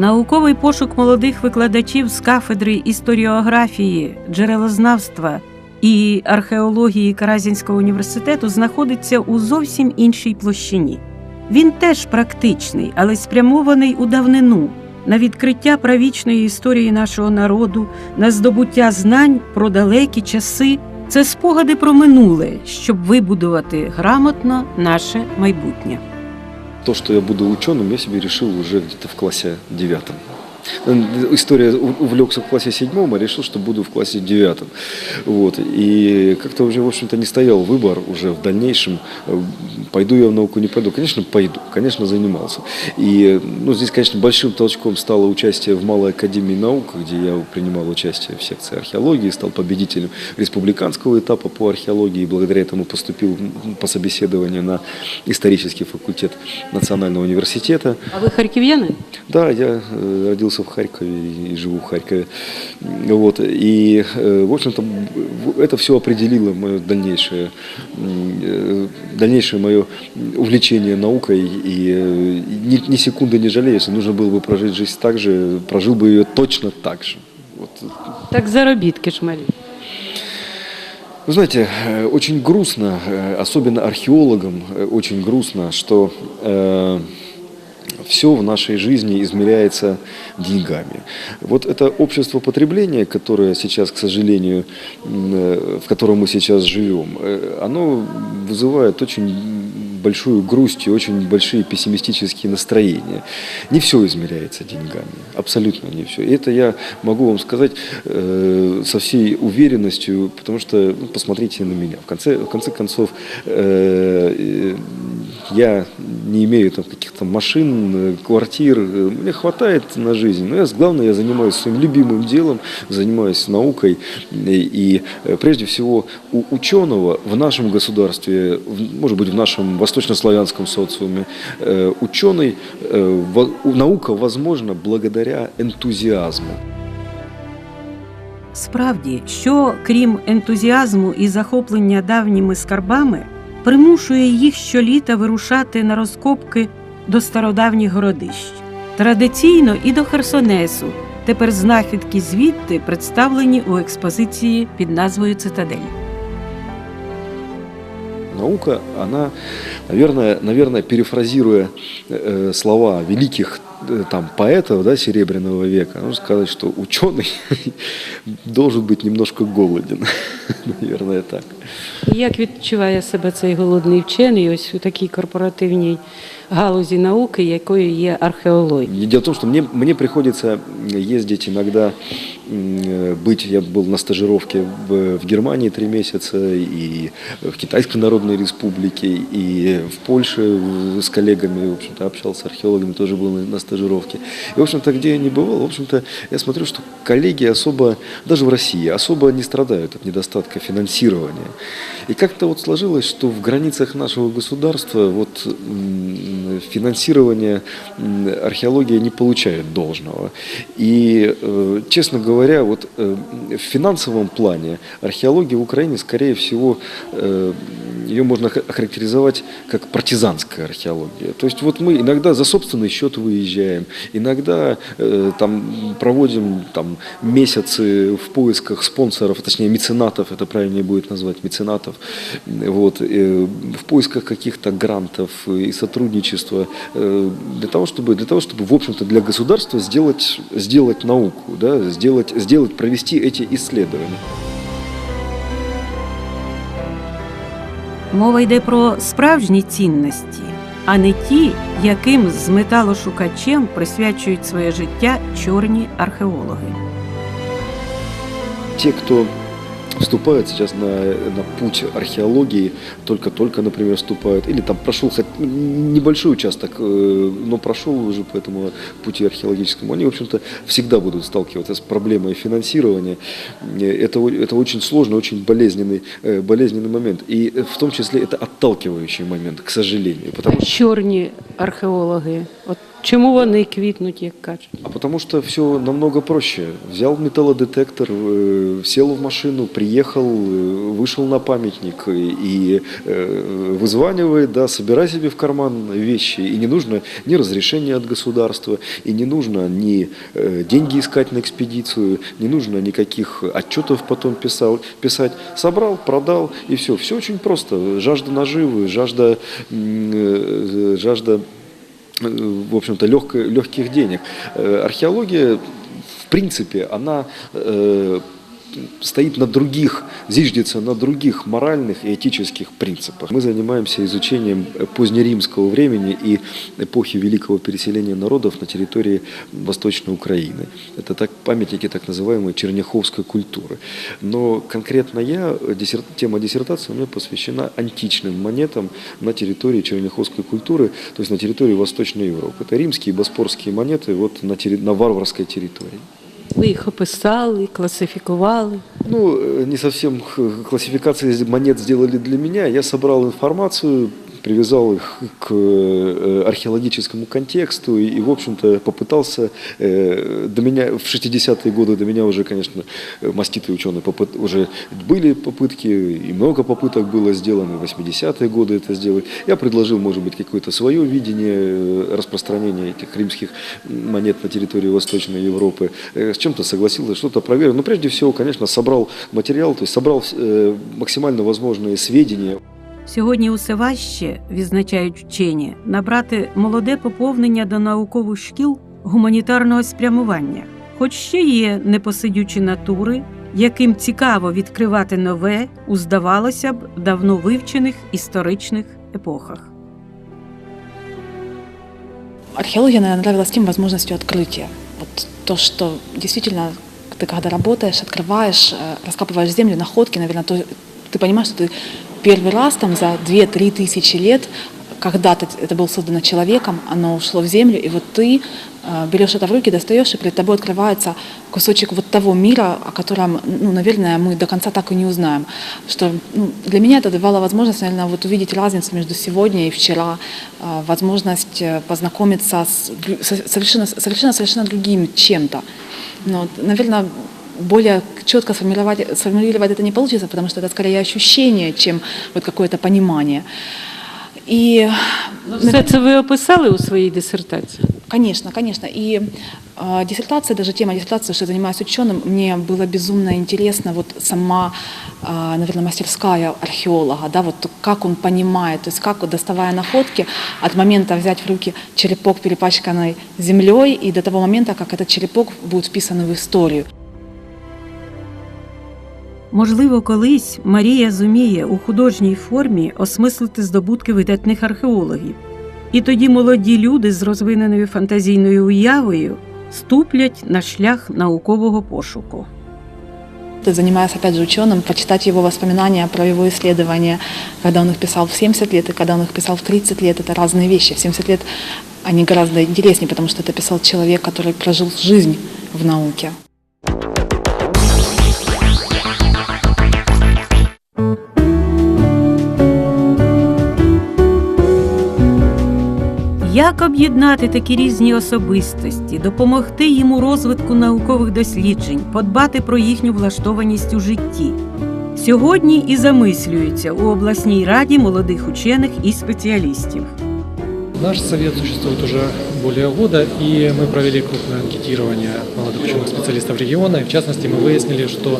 Науковий пошук молодих викладачів з кафедри історіографії, джерелознавства і археології Каразінського університету знаходиться у зовсім іншій площині. Він теж практичний, але спрямований у давнину, на відкриття правічної історії нашого народу, на здобуття знань про далекі часи. Це спогади про минуле, щоб вибудувати грамотно наше майбутнє. То, что я буду ученым, я себе решил уже где-то в классе девятом. История увлекся в классе седьмом, а решил, что буду в классе девятом. Вот. И как-то уже, в общем-то, не стоял выбор уже в дальнейшем, э, пойду я в науку, не пойду. Конечно, пойду, конечно, занимался. И ну, здесь, конечно, большим толчком стало участие в Малой Академии наук, где я принимал участие в секции археологии, стал победителем республиканского этапа по археологии, и благодаря этому поступил по собеседованию на исторический факультет Национального университета. А ви харків'яни? Да, я э, родился в Харькове и живу в Харькове. Вот. И, э, в общем-то, это все определило мое дальнейшее, э, дальнейшее мое увлечение наукой. И э, ни, ни секунды не жалею, если нужно было бы прожить жизнь так же, прожил бы ее точно так же. Вот. Так заробітки ж малі. Вы знаете, э, очень грустно, э, особенно археологам, э, очень грустно, что все в нашей жизни измеряется деньгами. Вот это общество потребления, которое сейчас, к сожалению, э, в котором мы сейчас живем, э, оно вызывает очень большую грусть и очень большие пессимистические настроения. Не все измеряется деньгами, абсолютно не все. И это я могу вам сказать э, со всей уверенностью, потому что ну, посмотрите на меня. В конце, в конце концов, э, э, я не имею там каких-то машин, э, квартир, э, мне хватает на жизнь. Но я, главное, я занимаюсь своим любимым делом, занимаюсь наукой. И, и, э, прежде всего у ученого в нашем государстве, в- может быть в нашем восточнославянском социуме, э, ученый, э, во- у- наука возможна благодаря энтузиазму. Справді, що крім ентузіазму і захоплення давніми скарбами, примушує їх щоліта вирушати на розкопки до стародавніх городищ. Традиційно і до Херсонесу. Тепер знахідки звідти представлені у експозиції під назвою Цитадель. Наука, она, наверное, наверное перефразируя э, слова великих там, поэтов да, Серебряного века, нужно сказать, что ученый должен быть немножко голоден. Наверное, так. Як відчуває себе цей голодний вчений ось у такій корпоративній галузі науки, якою є археологія? И Дело в том, что мне, мне приходится ездить иногда, м, э, быть, я был на стажировке в, в Германии три месяца, и в Китайской Народной Республике, и в Польше в- с коллегами, в общем-то, общался с археологами, тоже был на, на стажировке. И, в общем-то, где я не бывал, в общем-то, я смотрю, что коллеги особо, даже в России, особо не страдают от недостатка финансирования. И как-то вот сложилось, что в границах нашего государства вот м, археология не получает должного. И, э, честно говоря, вот э, в финансовом плане археология в Украине, скорее всего, э, ее можно ха- охарактеризовать как партизанская археология. То есть вот мы иногда за собственный счет выезжаем, иногда там проводим там месяцы в поисках спонсоров, точнее меценатов, это правильнее будет назвать меценатов, вот, в поисках каких-то грантов и сотрудничества э, для того, чтобы, для того, чтобы, в общем-то, для государства сделать, сделать науку, да, сделать, сделать, провести эти исследования. Мова йде про справжні цінності, а не ті, яким з металошукачем присвячують своє життя чорні археологи. те, кто вступают сейчас на, на путь археологии, только-только, например, вступают, или там прошел хоть небольшой участок, э, но прошел уже по этому пути археологическому, они, в общем-то, всегда будут сталкиваться с проблемой финансирования. Это, это очень сложный, очень болезненный, э, болезненный момент. И в том числе это отталкивающий момент, к сожалению. Потому А чорні археологи, от Чому вони квітнуть, як кажуть? А потому что все намного проще. Взял металлодетектор, э, сел в машину, приехал, э, вышел на памятник и э, да, собирай себе в карман вещи. И не нужно ни разрешения от государства, и не нужно ни э, деньги искать на экспедицию, не нужно никаких отчетов потом писал, писать. Собрал, продал и все. Все очень просто. Жажда наживы, жажда, э, жажда в общем-то, легких денег. Э, Археология, в принципе, она э, стоит на других, зиждется на других моральных и этических принципах. Мы занимаемся изучением позднеримского времени и эпохи великого переселения народов на территории Восточной Украины. Это так, памятники так называемой черняховской культуры. Но конкретно я, тема диссертации у меня посвящена античным монетам на территории черняховской культуры, то есть на территории Восточной Европы. Это римские и боспорские монеты вот на, на варварской территории. Ви їх описали, класифікували. Ну, э, не совсем классификации монет сделали для меня. Я собрал информацию, привязал их к э, археологическому контексту и, и, в общем-то, попытался э, до меня в 60-е годы до меня уже, конечно, маститые ученые попыт- уже были попытки и много попыток было сделано. В 80-е годы это сделать. Я предложил, может быть, какое-то свое видение э, распространения этих римских монет на территории Восточной Европы. С чем-то согласился, что-то проверил. Но прежде всего, конечно, собрал материал, то есть собрал максимально возможные сведения. Сьогодні усе важче, відзначають вчені, набрати молоде поповнення до наукових шкіл гуманітарного спрямування, хоч ще є непосидючі натури, яким цікаво відкривати нове у, здавалося б, давно вивчених історичних епохах. Археология, наверное, нравилась тем возможностью открытия. Вот то, что действительно ты когда работаешь, открываешь, э, раскапываешь землю, находки, наверное, то ты понимаешь, что ты первый раз там за 2-3 тысячи лет когда-то это было создано человеком, оно ушло в землю, и вот ты э, берешь это в руки, достаешь, и перед тобой открывается кусочек вот того мира, о котором, ну, наверное, мы до конца так и не узнаем. Что ну, для меня это давало возможность, наверное, вот увидеть разницу между сегодня и вчера, э, возможность э, познакомиться с дру- со- совершенно, другим чем-то. Но, наверное, более четко сформировать, сформулировать это не получится, потому что это скорее ощущение, чем вот какое-то понимание. И Все це ви описали у своїй дисертації? Конечно, конечно. И э, диссертация, даже тема диссертации, что я занимаюсь ученым, мне было безумно интересно вот сама, э, наверное, мастерская археолога, да, вот как он понимает, то есть как, вот, доставая находки, от момента взять в руки черепок, перепачканный землей, и до того момента, как этот черепок будет вписан в историю. Можливо, колись Марія зуміє у художній формі осмислити здобутки видатних археологів, і тоді молоді люди з розвиненою фантазійною уявою ступлять на шлях наукового пошуку. Ты, занимаясь, опять же, ученым, почитать его воспоминания про его исследования, когда он их писал в 70 лет и когда он их писал в 30 лет, это разные вещи. В 70 лет они гораздо интереснее, потому что это писал человек, который прожил жизнь в науке. Як об'єднати такі різні особистості, допомогти їм у розвитку наукових досліджень, подбати про їхню влаштованість у житті? Сьогодні і замислюються у обласній раді молодих учених і спеціалістів. Наш совет существует уже более года, и мы провели крупное анкетирование молодых ученых специалистов региона. И в частности, мы выяснили, что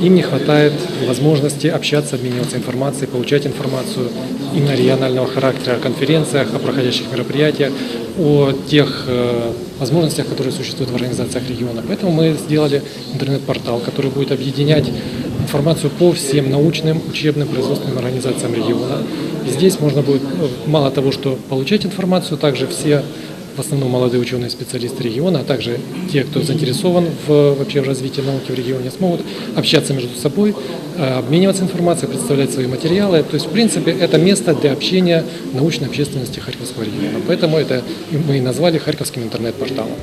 им не хватает возможности общаться, обмениваться информацией, получать информацию именно регионального характера о конференциях, о проходящих мероприятиях, о тех э, возможностях, которые существуют в организациях региона. Поэтому мы сделали интернет-портал, который будет объединять информацию по всем научным, учебным, производственным организациям региона. И здесь можно будет, ну, мало того, что получать информацию, также все, в основном молодые ученые специалисты региона, а также те, кто заинтересован в, вообще в развитии науки в регионе, смогут общаться между собой, э, обмениваться информацией, представлять свои материалы. То есть, в принципе, это место для общения научной общественности Харьковского региона. Поэтому это мы и назвали Харьковским интернет-порталом.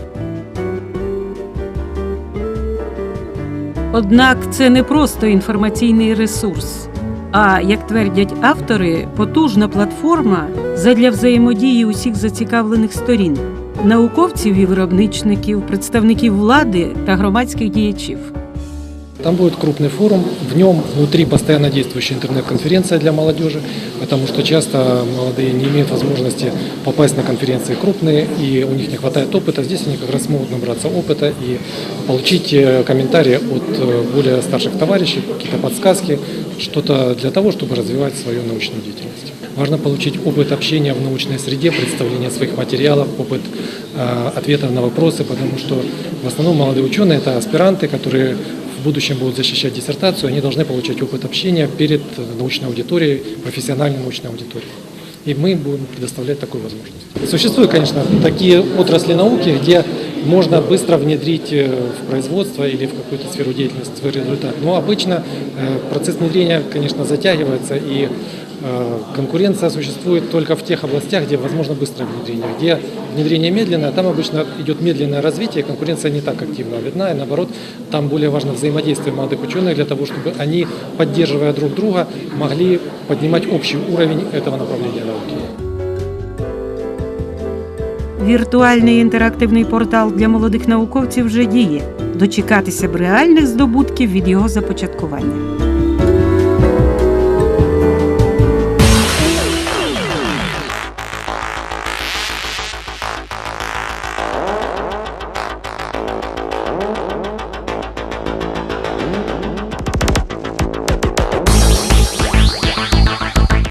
Однак це не просто інформаційний ресурс, а, як твердять автори, потужна платформа задля взаємодії усіх зацікавлених сторін. науковців і виробничників, представників влади та громадських діячів. Там будет крупный форум, в нем внутри постоянно действующая интернет-конференция для молодежи, потому что часто молодые не имеют возможности попасть на конференции крупные, и у них не хватает опыта. Здесь они как раз смогут набраться опыта и получить э, комментарии от э, более старших товарищей, какие-то подсказки, что-то для того, чтобы развивать свою научную деятельность. Важно получить опыт общения в научной среде, представления своих материалов, опыт э, ответа на вопросы, потому что в основном молодые ученые – это аспиранты, которые будущем будут защищать диссертацию, они должны получать опыт общения перед научной аудиторией, профессиональной научной аудиторией. И мы будем предоставлять такую возможность. Существуют, конечно, такие отрасли науки, где можно быстро внедрить э, в производство или в какую-то сферу деятельности свой результат. Но обычно э, процесс внедрения, конечно, затягивается, и конкуренция существует только в тех областях, где возможно быстрое внедрение. Где внедрение медленное, там обычно идет медленное развитие, конкуренция не так активно видна, и наоборот, там более важно взаимодействие молодых ученых для того, чтобы они, поддерживая друг друга, могли поднимать общий уровень этого направления науки. Віртуальний інтерактивний портал для молодих науковців вже діє. Дочекатися б реальних здобутків від його започаткування.